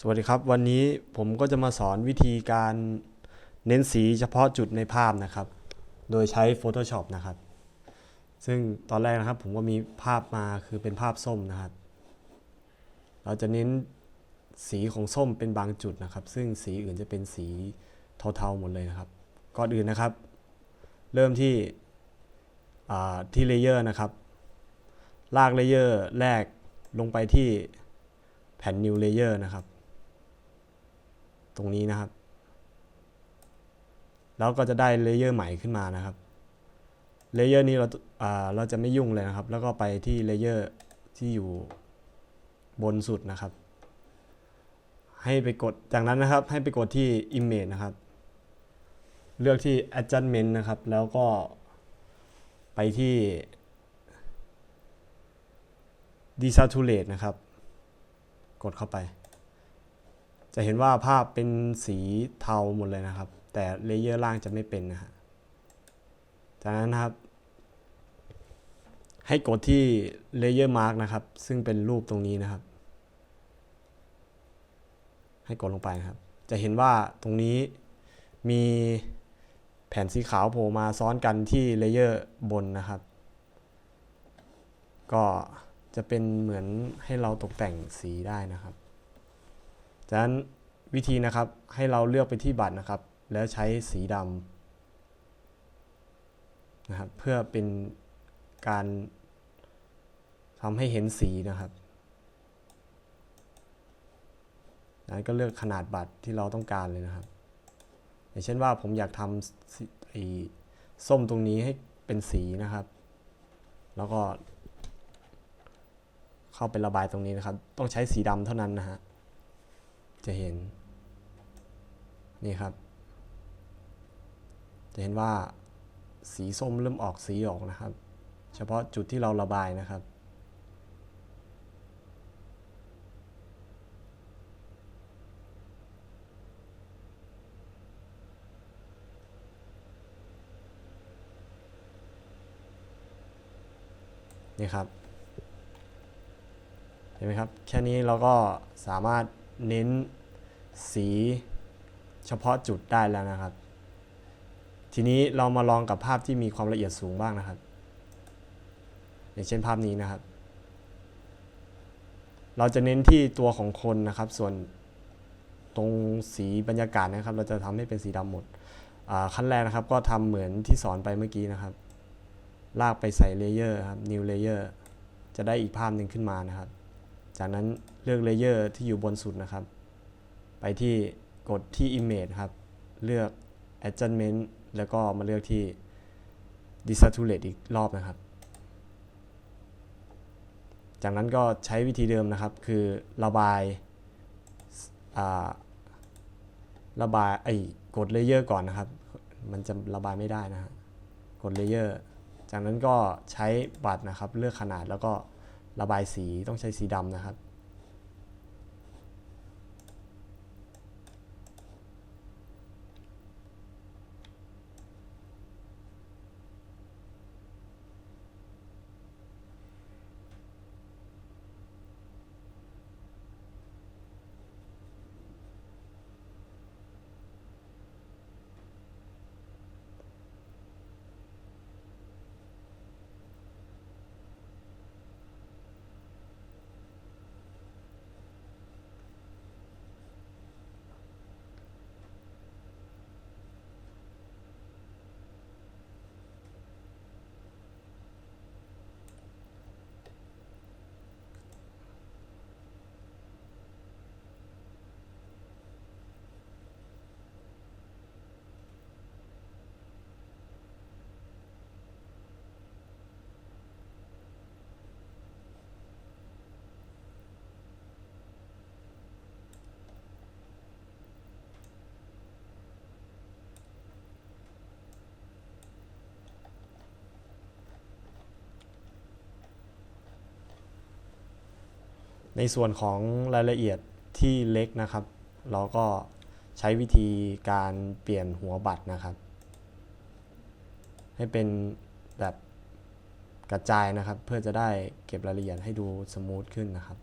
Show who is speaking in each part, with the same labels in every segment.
Speaker 1: สวัสดีครับ วันนี้ผมก็จะมาสอนวิธีการเน้นสีเฉพาะจุดในภาพนะครับ โดยใช้ Photoshop นะครับ ซึ่งตอนแรกนะครับผมก็มีภาพมาคือเป็นภาพส้มนะครับ เราจะเน้นสีของส้มเป็นบางจุดนะครับ ซึ่งสีอื่นจะเป็นสีเทาๆหมดเลยนะครับ ก่อนอื่นนะครับ เริ่มที่ที่เลเยอร์นะครับ ลากเลเยอร์แรกลงไปที่แผ่น New Layer นะครับ ตรงนี้นะครับ แล้วก็จะได้เลเยอร์ใหม่ขึ้นมานะครับเลเยอร์นี้เราอ่าเราจะไม่ยุ่งเลยนะครับ แล้วก็ไปที่เลเยอร์ที่อยู่บนสุดนะครับ ให้ไปกดจากนั้นนะครับ ให้ไปกดที่ Image นะครับ เลือกที่ Adjustment นะครับ แล้วก็ไปที่ Desaturate นะครับ กดเข้าไป จะเห็นว่าภาพเป็นสีเทาหมดเลยนะครับ แต่เลเยอร์ล่างจะไม่เป็นนะฮะจากนั้นนะครับ ให้กดที่ Layer Mark นะครับ ซึ่งเป็นรูปตรงนี้นะครับ ให้กดลงไปนะครับ จะเห็นว่าตรงนี้มีแผ่นสีขาวโผล่มาซ้อนกันที่เลเยอร์บนนะครับ ก็จะเป็นเหมือนให้เราตกแต่งสีได้นะครับ จากนั้นวิธีนะครับให้เราเลือกไปที่บัตรนะครับ แล้วใช้สีดำนะครับเพื่อเป็นการทำให้เห็นสีนะครับจากนั้นก็เลือกขนาดบัตรที่เราต้องการเลยนะครับ อย่างเช่นว่าผมอยากทำไอ้ส้มตรงนี้ให้เป็นสีนะครับ แล้วก็เข้าไประบายตรงนี้นะครับ ต้องใช้สีดำเท่านั้นนะฮะ จะเห็น นี่ครับ จะเห็นว่าสีส้มเริ่มออกสีออกนะครับ เฉพาะจุดที่เราระบายนะครับ นี่ครับ เห็นไหมครับ แค่นี้เราก็สามารถ เน้นสีเฉพาะจุดได้แล้วนะครับ ทีนี้เรามาลองกับภาพที่มีความละเอียดสูงบ้างนะครับ อย่างเช่นภาพนี้นะครับ เราจะเน้นที่ตัวของคนนะครับ ส่วนตรงสีบรรยากาศนะครับ เราจะทำให้เป็นสีดำหมดขั้นแรกนะครับก็ทำเหมือนที่สอนไปเมื่อกี้นะครับ ลากไปใส่เลเยอร์ครับ new layer จะได้อีกภาพหนึ่งขึ้นมานะครับ จากนั้นเลือกเลเยอร์ที่อยู่บนสุดนะครับ ไปที่กดที่ image ครับ เลือก adjustment แล้วก็มาเลือกที่ desaturate อีกรอบนะครับ จากนั้นก็ใช้วิธีเดิมนะครับ คือระบายาระบายไอ้กดเลเยอร์ก่อนนะครับ มันจะระบายไม่ได้นะฮะกดเลเยอร์จากนั้นก็ใช้บัตรนะครับ เลือกขนาดแล้วก็ ระบายสีต้องใช้สีดำนะครับ ในส่วนของรายละเอียดที่เล็กนะครับ เราก็ใช้วิธีการเปลี่ยนหัวบัตรนะครับ ให้เป็นแบบกระจายนะครับ เพื่อจะได้เก็บรายละเอียดให้ดูสมูทขึ้นนะครับ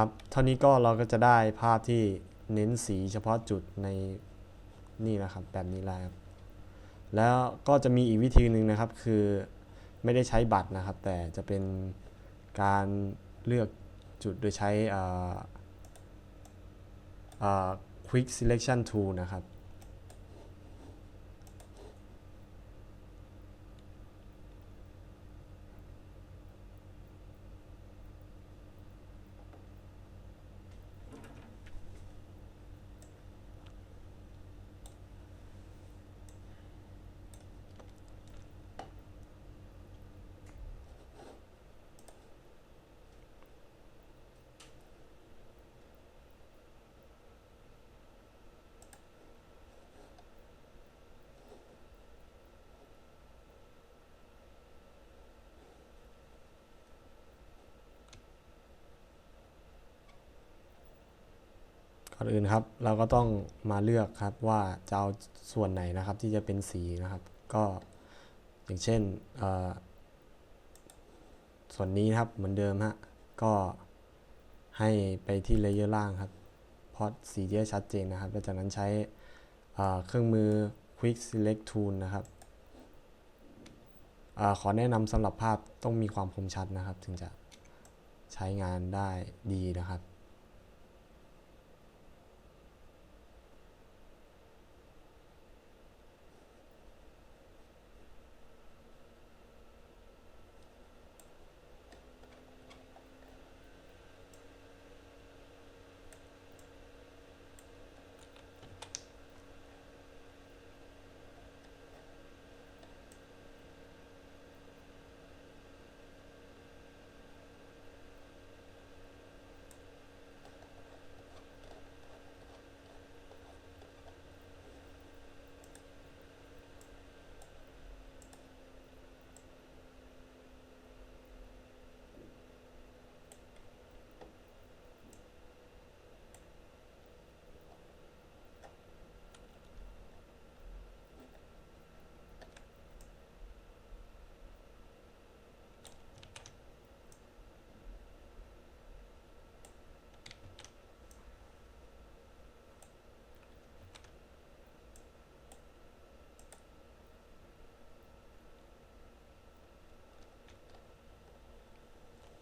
Speaker 1: ครับเท่านี้ก็เราก็จะได้ภาพที่เน้นสีเฉพาะจุดในนี่นะครับแบบนี้แล้วแล้วก็จะมีอีกวิธีหนึ่งนะครับ คือไม่ได้ใช้บัตรนะครับ แต่จะเป็นการเลือกจุดโดยใช้อ่าอ่า quick selection tool นะครับ อนอื่นครับ เราก็ต้องมาเลือกครับว่าจะเอาส่วนไหนนะครับที่จะเป็นสีนะครับ ก็อย่างเช่นส่วนนี้ครับเหมือนเดิมฮะก็ให้ไปที่เลเยอร์ล่างครับเพราะสีจะชัดเจนนะครับแล้วจากนั้นใช้เครื่องมือ Quick Select Tool นะครับอขอแนะนำสำหรับภาพต้องมีความคมชัดนะครับ ถึงจะใช้งานได้ดีนะครับ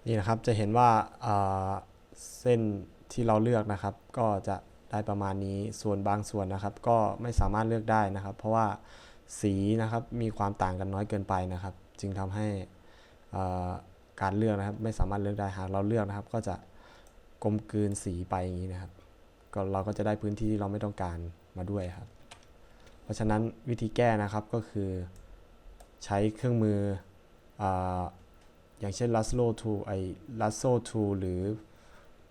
Speaker 1: นี่นะครับจะเห็นว่าอ่าเส้นที่เราเลือกนะครับ ก็จะได้ประมาณนี้ส่วนบางส่วนนะครับ ก็ไม่สามารถเลือกได้นะครับ เพราะว่าสีนะครับมีความต่างกันน้อยเกินไปนะครับ จึงทำให้การเลือกนะครับ ไม่สามารถเลือกได้หากเราเลือกนะครับ ก็จะกลมกลืนสีไปอย่างนี้นะครับก็เราก็จะได้พื้นที่ที่เราไม่ต้องการมาด้วยครับ เพราะฉะนั้นวิธีแก้นะครับก็คือใช้เครื่องมืออ อย่างเช่น Lasso tool ไอ้ Lasso tool หรือ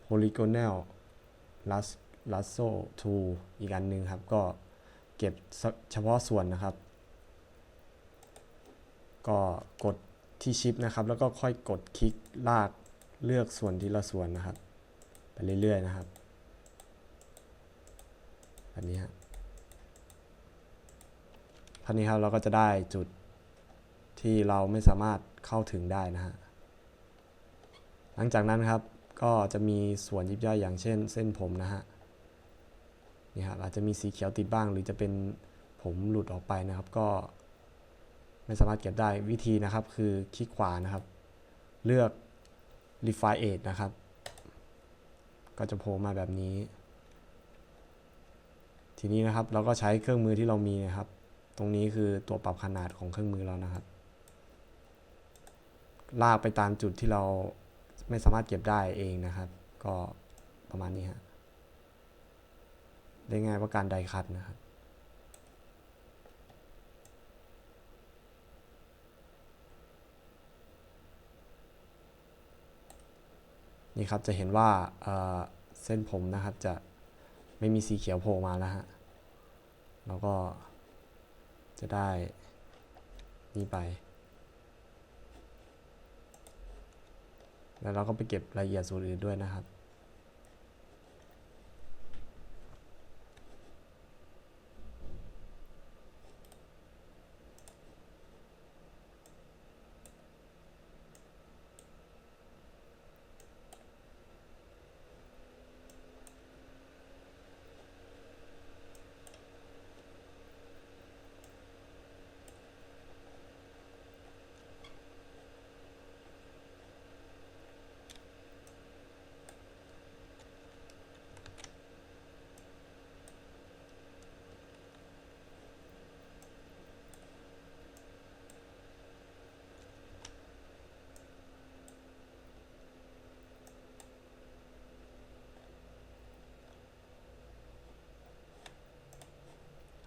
Speaker 1: Polygonal Las- Lasso tool อีกอันหนึ่งครับ ก็เก็บเฉพาะส่วนนะครับ ก็กดที่ชิปนะครับ แล้วก็ค่อยกดคลิกลากเลือกส่วนทีละส่วนนะครับ ไปเรื่อยๆนะครับแบบนี้ฮะท่านี้ครับเราก็จะได้จุดที่เราไม่สามารถเข้าถึงได้นะฮะ หลังจากนั้นครับก็จะมีส่วนยิบย่อยอย่างเช่น เส้นผมนะฮะนี่ครับอาจจะมีสีเขียวติดบ้าง หรือจะเป็นผมหลุดออกไปนะครับ ก็ไม่สามารถเก็บได้วิธีนะครับคือคลิกขวานะครับ เลือก refine edge นะครับ ก็จะโผล่มาแบบนี้ ทีนี้นะครับเราก็ใช้เครื่องมือที่เรามีนะครับ ตรงนี้คือตัวปรับขนาดของเครื่องมือเรานะครับ ลากไปตามจุดที่เรา ไม่สามารถเก็บได้เองนะครับ ก็ประมาณนี้ฮะได้ง่ายว่าการไดคัตนะครับนี่ครับจะเห็นว่าเเส้นผมนะครับจะไม่มีสีเขียวโผล่มาแล้วฮะแล้วก็จะได้นี่ไป แล้วเราก็ไปเก็บรายละเอียดส่วนอื่นด้วยนะครับ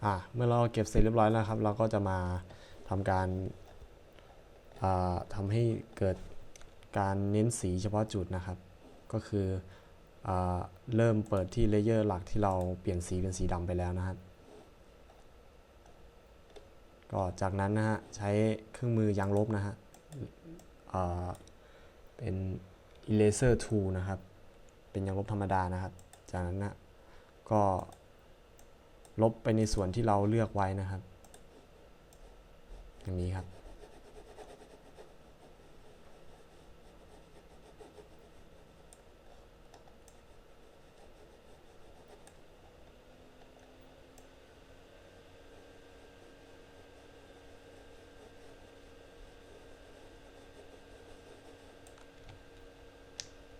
Speaker 1: อะเมื่อเราเก็บเสร็จเรียบร้อยแล้วครับ เราก็จะมาทำการาทำให้เกิดการเน้นสีเฉพาะจุดนะครับ ก็คืออเริ่มเปิดที่เลเยอร์หลักที่เราเปลี่ยนสีเป็นสีดำไปแล้วนะครับก็จากนั้นนะฮะใช้เครื่องมือยางลบนะฮะเป็น eraser tool นะครับ เป็นยางลบธรรมดานะครับ จากนั้นนะก็ ลบไปในส่วนที่เราเลือกไว้นะครับ อย่างนี้ครับ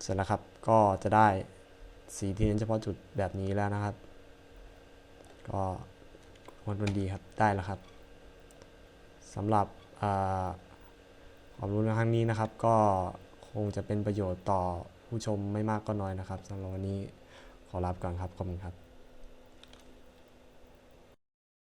Speaker 1: เสร็จแล้วครับ ก็จะได้สีที่เน้นเฉพาะจุดแบบนี้แล้วนะครับ ก็วันวันดีครับได้แล้วครับสำหรับความรู้ในครั้งนี้นะครับ ก็คงจะเป็นประโยชน์ต่อผู้ชมไม่มากก็น้อยนะครับสำหรับวันนี้ขอลาไปก่อนครับขอบคุณครับ